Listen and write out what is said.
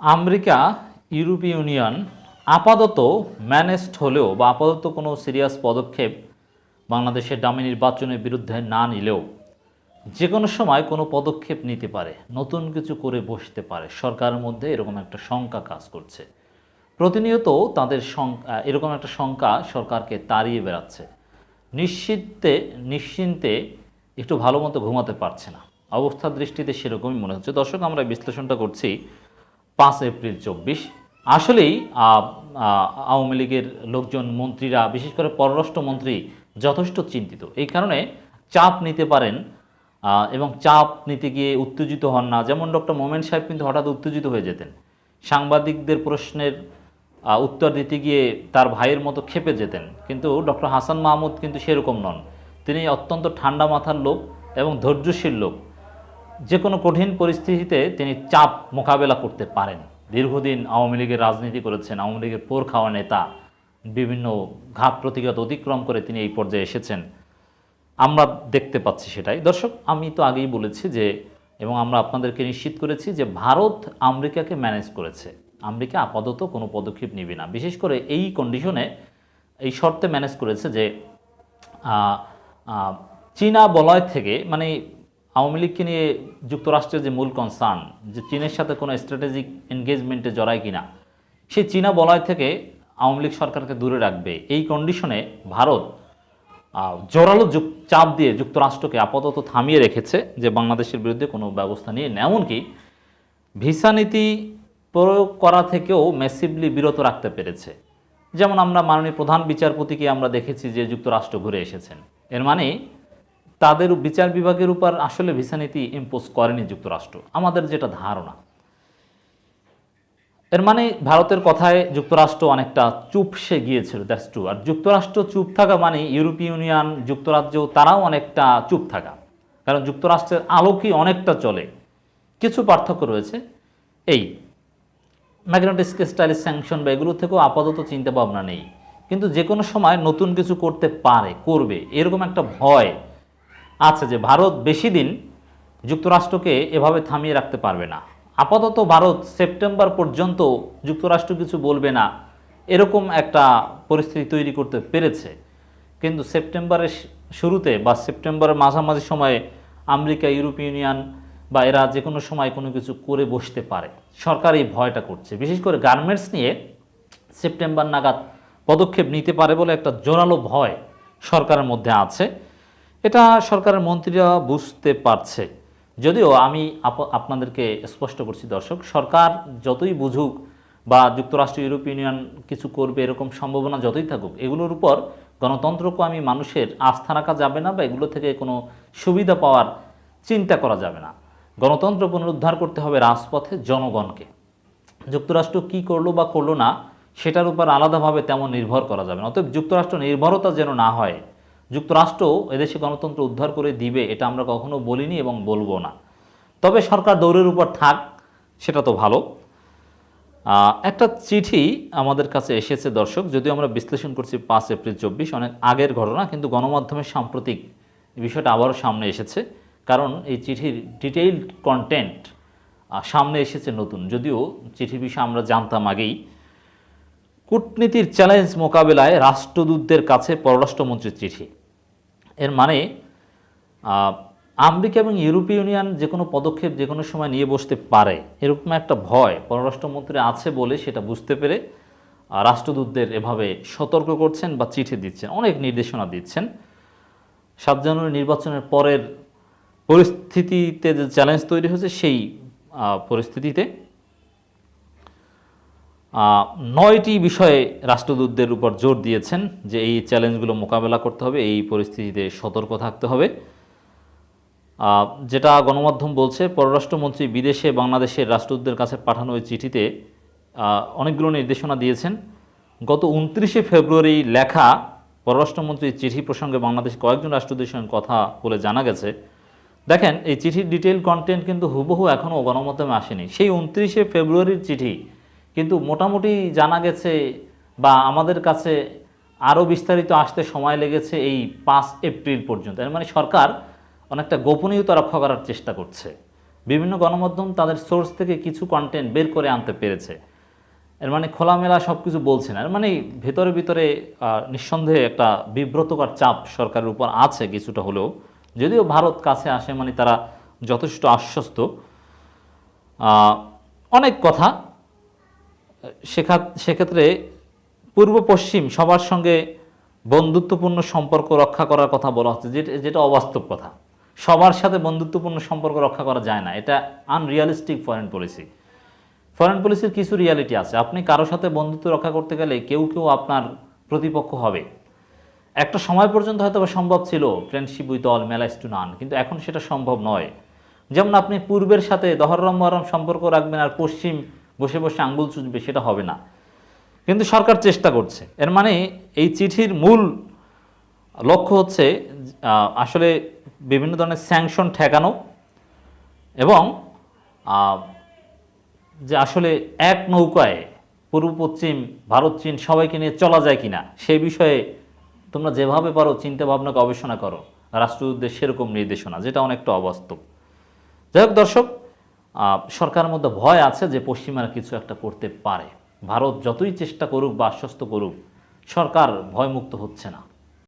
America, ইউরোপীয় union আপাতত managed হলেও বা আপাতত কোনো সিরিয়াস পদক্ষেপ বাংলাদেশের ডামি নির্বাচনের বিরুদ্ধে না নিলেও যে কোনো সময় কোনো পদক্ষেপ নিতে পারে, নতুন কিছু করে বসতে পারে। সরকারের মধ্যে এরকম একটা শঙ্কা কাজ করছে। প্রতিনিয়ত তাদের এরকম একটা শঙ্কা সরকারকে তাড়িয়ে বেড়াচ্ছে। নিশ্চিন্তে নিশ্চিন্তে একটু ভালো মতো ঘুমাতে পারছে না। অবস্থার দৃষ্টিতে সেরকমই মনে হচ্ছে। দর্শক, আমরা বিশ্লেষণটা করছি পাঁচ এপ্রিল চব্বিশ। আসলেই আওয়ামী লীগের লোকজন, মন্ত্রীরা, বিশেষ করে পররাষ্ট্রমন্ত্রী যথেষ্ট চিন্তিত। এই কারণে চাপ নিতে পারেন এবং চাপ নিতে গিয়ে উত্তেজিত হন না। যেমন ডক্টর মোমেন সাহেব কিন্তু হঠাৎ উত্তেজিত হয়ে যেতেন। সাংবাদিকদের প্রশ্নের উত্তর দিতে গিয়ে তার ভাইয়ের মতো খেপে যেতেন। কিন্তু ডক্টর হাসান মাহমুদ কিন্তু সেরকম নন। তিনি অত্যন্ত ঠান্ডা মাথার লোক এবং ধৈর্যশীল লোক। যে কোনো কঠিন পরিস্থিতিতে তিনি চাপ মোকাবেলা করতে পারেন। দীর্ঘদিন আওয়ামী লীগের রাজনীতি করেছেন, আওয়ামী লীগের পোর খাওয়া নেতা, বিভিন্ন ঘাত প্রতিঘাত অতিক্রম করে তিনি এই পর্যায়ে এসেছেন। আমরা দেখতে পাচ্ছি সেটাই। দর্শক, আমি তো আগেই বলেছি যে, এবং আমরা আপনাদেরকে নিশ্চিত করেছি যে ভারত আমেরিকাকে ম্যানেজ করেছে। আমেরিকা আপাতত কোনো পদক্ষেপ নেবে না। বিশেষ করে এই কন্ডিশনে এই শর্তে ম্যানেজ করেছে যে চীনা বলয় থেকে মানে আওয়ামী লীগকে নিয়ে যুক্তরাষ্ট্রের যে মূল কনসার্ন যে চীনের সাথে কোনো স্ট্র্যাটেজিক এনগেজমেন্টে জড়ায় কিনা, সেই চীনা বলয় থেকে আওয়ামী লীগ সরকারকে দূরে রাখবে। এই কন্ডিশনে ভারত জোরালো চাপ দিয়ে যুক্তরাষ্ট্রকে আপাতত থামিয়ে রেখেছে যে বাংলাদেশের বিরুদ্ধে কোনো ব্যবস্থা নিয়ে। এমনকি ভিসা নীতি প্রয়োগ করা থেকেও মেসিভলি বিরত রাখতে পেরেছে। যেমন আমরা মাননীয় প্রধান বিচারপতিকে আমরা দেখেছি যে যুক্তরাষ্ট্র ঘুরে এসেছেন। এর মানে তাদের বিচার বিভাগের উপর আসলে ভিসা নীতি ইম্পোজ করেনি যুক্তরাষ্ট্র। আমাদের যেটা ধারণা। এর মানে ভারতের কথায় যুক্তরাষ্ট্র অনেকটা চুপসে গিয়েছিল দ্যাটস টু আর যুক্তরাষ্ট্র চুপ থাকা মানে ইউরোপীয় ইউনিয়ন, যুক্তরাজ্য, তারাও অনেকটা চুপ থাকা। কারণ যুক্তরাষ্ট্রের আলোকই অনেকটা চলে। কিছু পার্থক্য রয়েছে। এই ম্যাগনেটিক স্টাইল স্যাংশন বা এগুলো থেকেও আপাতত চিন্তা ভাবনা নেই। কিন্তু যে কোনো সময় নতুন কিছু করতে পারে, করবে, এরকম একটা ভয় আছে যে ভারত বেশি দিন যুক্তরাষ্ট্রকে এভাবে থামিয়ে রাখতে পারবে না। আপাতত ভারত সেপ্টেম্বর পর্যন্ত যুক্তরাষ্ট্র কিছু বলবে না। এরকম একটা পরিস্থিতি তৈরি করতে পেরেছে। কিন্তু সেপ্টেম্বরের শুরুতে বা সেপ্টেম্বরের মাঝামাঝি সময়ে আমেরিকা, ইউরোপীয় ইউনিয়ন বা এরা যে কোনো সময় কোনো কিছু করে বসতে পারে। সরকার এই ভয়টা করছে। বিশেষ করে গার্মেন্টস নিয়ে সেপ্টেম্বর নাগাদ পদক্ষেপ নিতে পারে বলে একটা জোরালো ভয় সরকারের মধ্যে আছে। এটা সরকারের মন্ত্রীরা বুঝতে পারছে। যদিও আমি আপ- আপনাদেরকে স্পষ্ট করছি, দর্শক, সরকার যতই বুঝুক বা যুক্তরাষ্ট্র ইউরোপীয় ইউনিয়ন কিছু করবে, এরকম সম্ভাবনা যতই থাকুক, এগুলোর উপর গণতন্ত্রকে আমি মানুষের আস্থা রাখা যাবে না বা এগুলো থেকে কোনো সুবিধা পাওয়ার চিন্তা করা যাবে না। গণতন্ত্র পুনরুদ্ধার করতে হবে রাজপথে জনগণকে। যুক্তরাষ্ট্র কি করল বা করল না, সেটার উপর আলাদাভাবে তেমন নির্ভর করা যাবে না। অতএব যুক্তরাষ্ট্র নির্ভরতা যেন না হয় যুক্তরাষ্ট্র এদেশে গণতন্ত্র উদ্ধার করে দিবে, এটা আমরা কখনো বলিনি এবং বলব না। তবে সরকার দৌড়ের উপর থাক, সেটা তো ভালো। একটা চিঠি আমাদের কাছে এসেছে, দর্শক, যদিও আমরা বিশ্লেষণ করছি পাঁচ এপ্রিল চব্বিশ, অনেক আগের ঘটনা, কিন্তু গণমাধ্যমের সাম্প্রতিক বিষয়টা আবারও সামনে এসেছে। কারণ এই চিঠির ডিটেইলড কন্টেন্ট সামনে এসেছে নতুন। যদিও চিঠির বিষয়ে আমরা জানতাম আগেই, কূটনীতির চ্যালেঞ্জ মোকাবেলায় রাষ্ট্রদূতদের কাছে পররাষ্ট্রমন্ত্রীর চিঠি। এর মানে আমেরিকা এবং ইউরোপীয় ইউনিয়ন যে কোনো পদক্ষেপ যে কোনো সময় নিয়ে বসতে পারে, এরকম একটা ভয় পররাষ্ট্রমন্ত্রী আছে বলে সেটা বুঝতে পেরে রাষ্ট্রদূতদের এভাবে সতর্ক করছেন বা চিঠি দিচ্ছেন, অনেক নির্দেশনা দিচ্ছেন। সাত জানুয়ারি নির্বাচনের পরের পরিস্থিতিতে যে চ্যালেঞ্জ তৈরি হয়েছে, সেই পরিস্থিতিতে নয়টি বিষয়ে রাষ্ট্রদূতদের উপর জোর দিয়েছেন যে এই চ্যালেঞ্জগুলো মোকাবেলা করতে হবে, এই পরিস্থিতিতে সতর্ক থাকতে হবে। যেটা গণমাধ্যম বলছে, পররাষ্ট্রমন্ত্রী বিদেশে বাংলাদেশের রাষ্ট্রদূতদের কাছে পাঠানো ওই চিঠিতে অনেকগুলো নির্দেশনা দিয়েছেন। গত উনত্রিশে ফেব্রুয়ারি লেখা পররাষ্ট্রমন্ত্রীর চিঠি প্রসঙ্গে বাংলাদেশ কয়েকজন রাষ্ট্রদূতের সঙ্গে কথা বলে জানা গেছে। দেখেন, এই চিঠির ডিটেল কন্টেন্ট কিন্তু হুবহু এখনও গণমাধ্যমে আসেনি। সেই উনত্রিশে ফেব্রুয়ারির চিঠি কিন্তু মোটামুটি জানা গেছে বা আমাদের কাছে আরও বিস্তারিত আসতে সময় লেগেছে এই পাঁচ এপ্রিল পর্যন্ত। এর মানে সরকার অনেকটা গোপনীয়তা রক্ষা করার চেষ্টা করছে। বিভিন্ন গণমাধ্যম তাদের সোর্স থেকে কিছু কন্টেন্ট বের করে আনতে পেরেছে। এর মানে খোলামেলা সব কিছু বলছে না। এর মানে ভেতরে ভিতরে নিঃসন্দেহে একটা বিব্রতকর চাপ সরকারের উপর আছে কিছুটা হলেও। যদিও ভারত কাছে আসে মানে তারা যথেষ্ট আশ্বস্ত। অনেক কথা সেক্ষেত্রে পূর্ব পশ্চিম সবার সঙ্গে বন্ধুত্বপূর্ণ সম্পর্ক রক্ষা করার কথা বলা হচ্ছে, যেটা যেটা অবাস্তব কথা। সবার সাথে বন্ধুত্বপূর্ণ সম্পর্ক রক্ষা করা যায় না, এটা আনরিয়ালিস্টিক ফরেন পলিসি ফরেন পলিসির কিছু রিয়ালিটি আছে, আপনি কারোর সাথে বন্ধুত্ব রক্ষা করতে গেলে কেউ কেউ আপনার প্রতিপক্ষ হবে। একটা সময় পর্যন্ত হয়তো সম্ভব ছিল friendship with all malice to none কিন্তু এখন সেটা সম্ভব নয়। যেমন আপনি পূর্বের সাথে দহরম মহরম সম্পর্ক রাখবেন আর পশ্চিম বসে বসে আঙ্গুল চুজবে সেটা হবে না। কিন্তু সরকার চেষ্টা করছে। এর মানে এই চিঠির মূল লক্ষ্য হচ্ছে আসলে বিভিন্ন ধরনের স্যাংশন ঠেকানো এবং যে আসলে এক নৌকায় পূর্ব, পশ্চিম, ভারত, চীন সবাইকে নিয়ে চলা যায় কিনা সেই বিষয়ে তোমরা যেভাবে পারো চিন্তা ভাবনা গবেষণা করো। রাষ্ট্রদূতদের সেরকম নির্দেশনা, যেটা অনেকটা অবাস্তব। যাই হোক দর্শক সরকারের মধ্যে ভয় আছে যে পশ্চিমারা কিছু একটা করতে পারে। ভারত যতই চেষ্টা করুক বা আশ্বস্ত করুক, সরকার ভয়মুক্ত হচ্ছে না।